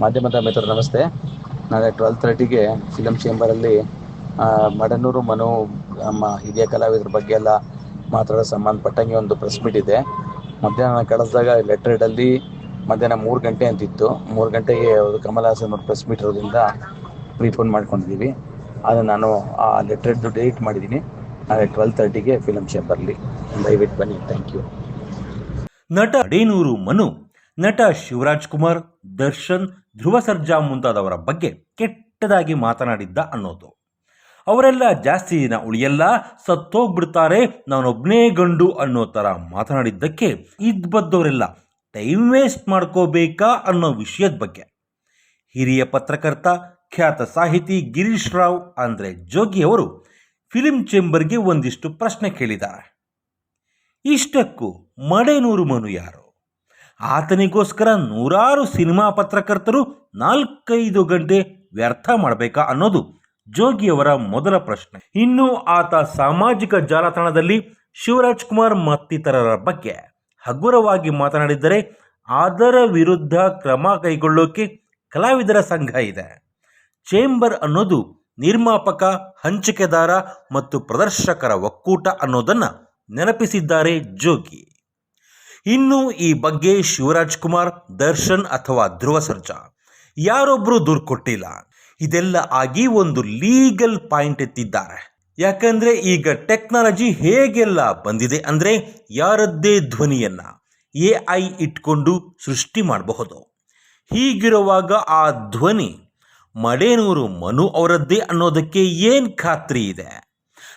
ಮಾಧ್ಯಮದ ಮಿತ್ರರು, ನಮಸ್ತೆ. ನಾಳೆ ಟ್ವೆಲ್ ತರ್ಟಿಗೆ ಫಿಲಮ್ ಚೇಂಬರಲ್ಲಿ ಮಡನೂರು ಮನು, ನಮ್ಮ ಹಿರಿಯ ಕಲಾವಿದರ ಬಗ್ಗೆ ಎಲ್ಲ ಮಾತಾಡೋ ಸಂಬಂಧಪಟ್ಟಂಗೆ ಒಂದು ಪ್ರೆಸ್ ಮೀಟ್ ಇದೆ. ಮಧ್ಯಾಹ್ನ ಕಳಿಸಿದಾಗ ಲೆಟ್ರೇಡಲ್ಲಿ ಮಧ್ಯಾಹ್ನ ಮೂರು ಗಂಟೆ ಅಂತಿತ್ತು. ಮೂರು ಗಂಟೆಗೆ ಕಮಲ್ ಹಾಸನ್ ಅವ್ರ ಪ್ರೆಸ್ ಮೀಟ್ ಇರೋದ್ರಿಂದ ಪ್ರೀಫೋನ್ ಮಾಡ್ಕೊಂಡಿದ್ದೀವಿ ಆದರೆ ನಾನು ಆ ಲೆಟ್ರೇಡ್ದು ಡಿಲೀಟ್ ಮಾಡಿದ್ದೀನಿ ನಾಳೆ ಟ್ವೆಲ್ ತರ್ಟಿಗೆ ಫಿಲಮ್ ಚೇಂಬರ್ಲಿ ದಯವಿಟ್ಟು ಬನ್ನಿ. ಥ್ಯಾಂಕ್ ಯು ನಟ ಅಡೇನೂರು ಮನು ನಟ ಶಿವರಾಜ್ ಕುಮಾರ್, ದರ್ಶನ್, ಧ್ರುವ ಸರ್ಜಾ ಮುಂತಾದವರ ಬಗ್ಗೆ ಕೆಟ್ಟದಾಗಿ ಮಾತನಾಡಿದ್ದ ಅನ್ನೋದು. ಅವರೆಲ್ಲ ಜಾಸ್ತಿ ದಿನ ಉಳಿಯಲ್ಲ, ಸತ್ತೋಗ್ಬಿಡ್ತಾರೆ ನಾನೊಬ್ಬನೇ ಗಂಡು ಅನ್ನೋ ಥರ ಮಾತನಾಡಿದ್ದಕ್ಕೆ ಇದ್ ಬದ್ದವರೆಲ್ಲ ಟೈಮ್ ವೇಸ್ಟ್ ಮಾಡ್ಕೋಬೇಕಾ ಅನ್ನೋ ವಿಷಯದ ಬಗ್ಗೆ. ಹಿರಿಯ ಪತ್ರಕರ್ತ, ಖ್ಯಾತ ಸಾಹಿತಿ ಗಿರೀಶ್ ರಾವ್ ಅಂದರೆ ಜೋಗಿ ಅವರು ಫಿಲಿಂ ಚೇಂಬರ್ಗೆ ಒಂದಿಷ್ಟು ಪ್ರಶ್ನೆ ಕೇಳಿದ್ದಾರೆ. ಇಷ್ಟಕ್ಕೂ ಮಡೆನೂರು ಮನು ಯಾರು? ಆತನಿಗೋಸ್ಕರ ನೂರಾರು ಸಿನಿಮಾ ಪತ್ರಕರ್ತರು ನಾಲ್ಕೈದು ಗಂಟೆ ವ್ಯರ್ಥ ಮಾಡಬೇಕಾ ಅನ್ನೋದು ಜೋಗಿಯವರ ಮೊದಲ ಪ್ರಶ್ನೆ. ಇನ್ನು ಆತ ಸಾಮಾಜಿಕ ಜಾಲತಾಣದಲ್ಲಿ ಶಿವರಾಜ್ ಕುಮಾರ್ ಮತ್ತಿತರರ ಬಗ್ಗೆ ಹಗುರವಾಗಿ ಮಾತನಾಡಿದ್ದರೆ ಅದರ ವಿರುದ್ಧ ಕ್ರಮ ಕೈಗೊಳ್ಳೋಕೆ ಕಲಾವಿದರ ಸಂಘ ಇದೆ. ಚೇಂಬರ್ ಅನ್ನೋದು ನಿರ್ಮಾಪಕ, ಹಂಚಿಕೆದಾರ ಮತ್ತು ಪ್ರದರ್ಶಕರ ಒಕ್ಕೂಟ ಅನ್ನೋದನ್ನು ನೆನಪಿಸಿದ್ದಾರೆ ಜೋಗಿ. ಇನ್ನು ಈ ಬಗ್ಗೆ ಶಿವರಾಜ್ ಕುಮಾರ್, ದರ್ಶನ್ ಅಥವಾ ಧ್ರುವ ಸರ್ಜಾ ಯಾರೊಬ್ಬರು ದೂರು ಕೊಟ್ಟಿಲ್ಲ. ಇದೆಲ್ಲ ಆಗಿ ಒಂದು ಲೀಗಲ್ ಪಾಯಿಂಟ್ ಎತ್ತಿದ್ದಾರೆ. ಯಾಕಂದರೆ ಈಗ ಟೆಕ್ನಾಲಜಿ ಹೇಗೆಲ್ಲ ಬಂದಿದೆ ಅಂದರೆ ಯಾರದ್ದೇ ಧ್ವನಿಯನ್ನು ಎ ಐ ಇಟ್ಕೊಂಡು ಸೃಷ್ಟಿ ಮಾಡಬಹುದು. ಹೀಗಿರುವಾಗ ಆ ಧ್ವನಿ ಮಡೇನೂರು ಮನು ಅವರದ್ದೇ ಅನ್ನೋದಕ್ಕೆ ಏನು ಖಾತ್ರಿ ಇದೆ?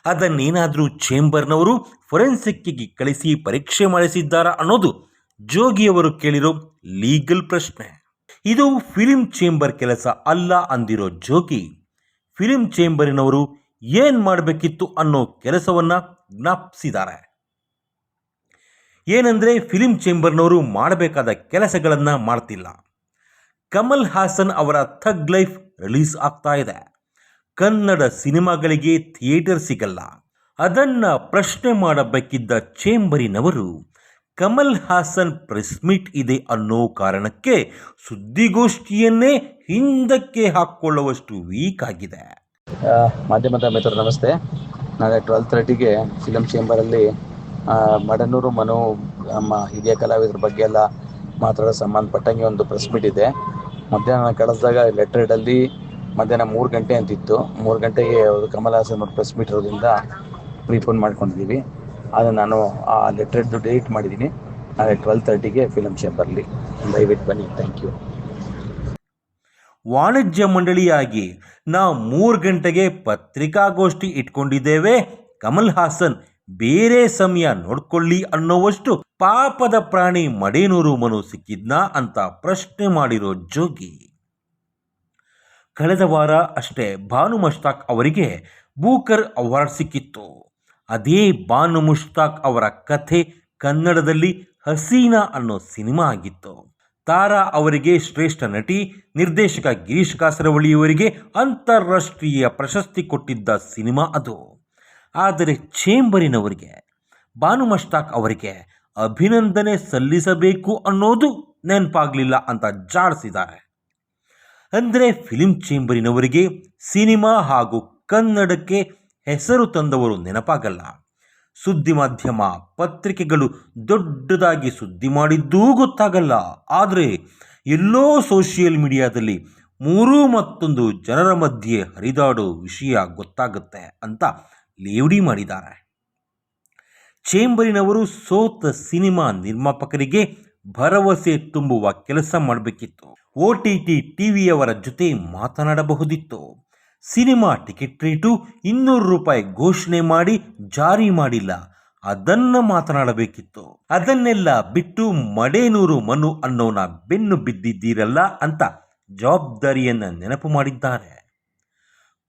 ಅದನ್ನೇನಾದರೂ ಚೇಂಬರ್ನವರು ಫೊರೆನ್ಸಿಕ್ಕಿಗೆ ಕಳಿಸಿ ಪರೀಕ್ಷೆ ಮಾಡಿಸಿದ್ದಾರಾ ಅನ್ನೋದು ಜೋಗಿಯವರು ಕೇಳಿರೋ ಲೀಗಲ್ ಪ್ರಶ್ನೆ. ಇದು ಫಿಲಿಂ ಚೇಂಬರ್ ಕೆಲಸ ಅಲ್ಲ ಅಂದಿರೋ ಜೋಗಿ. ಫಿಲಿಂ ಚೇಂಬರಿನವರು ಏನು ಮಾಡಬೇಕಿತ್ತು ಅನ್ನೋ ಕೆಲಸವನ್ನ ಜ್ಞಾಪಿಸಿದ್ದಾರೆ. ಏನಂದ್ರೆ ಫಿಲಿಂ ಚೇಂಬರ್ನವರು ಮಾಡಬೇಕಾದ ಕೆಲಸಗಳನ್ನ ಮಾಡ್ತಿಲ್ಲ. ಕಮಲ್ ಹಾಸನ್ ಅವರ ಥಗ್ ಲೈಫ್ ರಿಲೀಸ್ ಆಗ್ತಾ ಇದೆ. ಕನ್ನಡ ಸಿನಿಮಾಗಳಿಗೆ ಥಿಯೇಟರ್ ಸಿಗಲ್ಲ. ಅದನ್ನ ಪ್ರಶ್ನೆ ಮಾಡಬೇಕಿದ್ದ ಚೇಂಬರಿನವರು, ಕಮಲ್ ಹಾಸನ್ ಪ್ರೆಸ್ ಮೀಟ್ ಇದೆ ಅನ್ನೋ ಕಾರಣಕ್ಕೆ ಸುದ್ದಿಗೋಷ್ಠಿಯನ್ನೇ ಹಿಂದಕ್ಕೆ ಹಾಕ್ಕೊಳ್ಳುವಷ್ಟು ವೀಕ್ ಆಗಿದೆ. ಮಾಧ್ಯಮದ ಮಿತ್ರರು, ನಮಸ್ತೆ. ನಾಳೆ ಟ್ವೆಲ್ ತರ್ಟಿಗೆ ಫಿಲಮ್ ಚೇಂಬರಲ್ಲಿ ಮಡನೂರು ಮನು, ನಮ್ಮ ಹಿರಿಯ ಕಲಾವಿದರ ಬಗ್ಗೆ ಎಲ್ಲ ಮಾತಾಡೋ ಸಂಬಂಧಪಟ್ಟಂಗೆ ಒಂದು ಪ್ರೆಸ್ ಮೀಟ್ ಇದೆ. ಮಧ್ಯಾಹ್ನ ಕಳಿಸಿದಾಗ ಲೆಟ್ರೇಡಲ್ಲಿ ಮಧ್ಯಾಹ್ನ ಮೂರು ಗಂಟೆ ಅಂತಿತ್ತು. ಮೂರು ಗಂಟೆಗೆ ಕಮಲ್ ಹಾಸನ್ ಪ್ರೆಸ್ ಮೀಟ್ ಇರೋದ್ರಿಂದ ಪ್ರೀಫೋನ್ ಮಾಡ್ಕೊಂಡಿದ್ದೀವಿ ಆದರೆ ನಾನು ಆ ಲೆಟ್ರೇಡ್ದು ಡಿಲೀಟ್ ಮಾಡಿದ್ದೀನಿ ನಾಳೆ ಟ್ವೆಲ್ ತರ್ಟಿಗೆ ಫಿಲಮ್ ಚೇಂಬರ್ಲಿ ದಯವಿಟ್ಟು ಬನ್ನಿ. ಥ್ಯಾಂಕ್ ಯು ವಾಣಿಜ್ಯ ಮಂಡಳಿಯಾಗಿ ನಾವು ಮೂರು ಗಂಟೆಗೆ ಪತ್ರಿಕಾಗೋಷ್ಠಿ ಇಟ್ಕೊಂಡಿದ್ದೇವೆ. ಕಮಲ್ ಹಾಸನ್ ಬೇರೆ ಸಮಯ ನೋಡ್ಕೊಳ್ಳಿ ಅನ್ನೋವಷ್ಟು ಪಾಪದ ಪ್ರಾಣಿ ಮಡೇನೂರು ಮನು ಸಿಕ್ಕಿದ್ನಾ ಅಂತ ಪ್ರಶ್ನೆ ಮಾಡಿರೋ ಜೋಗಿ. ಕಳೆದ ವಾರ ಅಷ್ಟೇ ಭಾನು ಮುಷ್ತಾಕ್ ಅವರಿಗೆ ಬೂಕರ್ ಅವಾರ್ಡ್ ಸಿಕ್ಕಿತ್ತು. ಅದೇ ಭಾನು ಮುಷ್ತಾಕ್ ಅವರ ಕಥೆ ಕನ್ನಡದಲ್ಲಿ ಹಸೀನಾ ಅನ್ನೋ ಸಿನಿಮಾ ಆಗಿತ್ತು. ತಾರಾ ಅವರಿಗೆ ಶ್ರೇಷ್ಠ ನಟಿ, ನಿರ್ದೇಶಕ ಗಿರೀಶ್ ಕಾಸರವಳಿಯವರಿಗೆ ಅಂತಾರಾಷ್ಟ್ರೀಯ ಪ್ರಶಸ್ತಿ ಕೊಟ್ಟಿದ್ದ ಸಿನಿಮಾ ಅದು. ಆದರೆ ಚೇಂಬರಿನವರಿಗೆ ಭಾನು ಮಷ್ತಾಕ್ ಅವರಿಗೆ ಅಭಿನಂದನೆ ಸಲ್ಲಿಸಬೇಕು ಅನ್ನೋದು ನೆನಪಾಗಲಿಲ್ಲ ಅಂತ ಜಾಡಿಸಿದ್ದಾರೆ. ಅಂದರೆ ಫಿಲಿಂ ಚೇಂಬರಿನವರಿಗೆ ಸಿನಿಮಾ ಹಾಗೂ ಕನ್ನಡಕ್ಕೆ ಹೆಸರು ತಂದವರು ನೆನಪಾಗಲ್ಲ. ಸುದ್ದಿ ಮಾಧ್ಯಮ ಪತ್ರಿಕೆಗಳು ದೊಡ್ಡದಾಗಿ ಸುದ್ದಿ ಮಾಡಿದ್ದೂ ಗೊತ್ತಾಗಲ್ಲ. ಆದರೆ ಎಲ್ಲೋ ಸೋಷಿಯಲ್ ಮೀಡಿಯಾದಲ್ಲಿ ಮೂರು ಮತ್ತೊಂದು ಜನರ ಮಧ್ಯೆ ಹರಿದಾಡೋ ವಿಷಯ ಗೊತ್ತಾಗುತ್ತೆ ಅಂತ ಲೇವಡಿ ಮಾಡಿದ್ದಾರೆ. ಚೇಂಬರಿನವರು ಸೋತ ಸಿನಿಮಾ ನಿರ್ಮಾಪಕರಿಗೆ ಭರವಸೆ ತುಂಬುವ ಕೆಲಸ ಮಾಡಬೇಕಿತ್ತು. ಒ ಟಿ ಟಿ ಟಿವಿಯವರ ಜೊತೆ ಮಾತನಾಡಬಹುದಿತ್ತು. ಸಿನಿಮಾ ಟಿಕೆಟ್ ರೇಟು ಇನ್ನೂರು ರೂಪಾಯಿ ಘೋಷಣೆ ಮಾಡಿ ಜಾರಿ ಮಾಡಿಲ್ಲ. ಅದನ್ನ ಮಾತನಾಡಬೇಕಿತ್ತು. ಅದನ್ನೆಲ್ಲ ಬಿಟ್ಟು ಮಡೇನೂರು ಮನು ಅನ್ನೋನ ಬೆನ್ನು ಬಿದ್ದಿದ್ದೀರಲ್ಲ ಅಂತ ಜವಾಬ್ದಾರಿಯನ್ನು ನೆನಪು ಮಾಡಿದ್ದಾರೆ.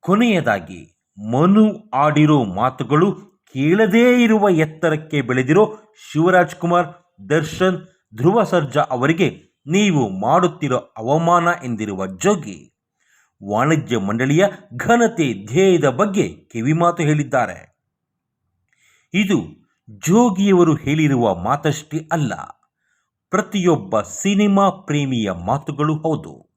ಕೊನೆಯದಾಗಿ, ಮನು ಆಡಿರೋ ಮಾತುಗಳು ಕೇಳದೇ ಇರುವ ಎತ್ತರಕ್ಕೆ ಬೆಳೆದಿರೋ ಶಿವರಾಜ್ ಕುಮಾರ್, ದರ್ಶನ್ ಧ್ರುವ ಸರ್ಜಾ ಅವರಿಗೆ ನೀವು ಮಾಡುತ್ತಿರೋ ಅವಮಾನ ಎಂದಿರುವ ಜೋಗಿ ವಾಣಿಜ್ಯ ಮಂಡಳಿಯ ಘನತೆ ಧ್ಯೇಯದ ಬಗ್ಗೆ ಕಿವಿಮಾತು ಹೇಳಿದ್ದಾರೆ. ಇದು ಜೋಗಿಯವರು ಹೇಳಿರುವ ಮಾತಷ್ಟೇ ಅಲ್ಲ, ಪ್ರತಿಯೊಬ್ಬ ಸಿನಿಮಾ ಪ್ರೇಮಿಯ ಮಾತುಗಳು ಹೌದು.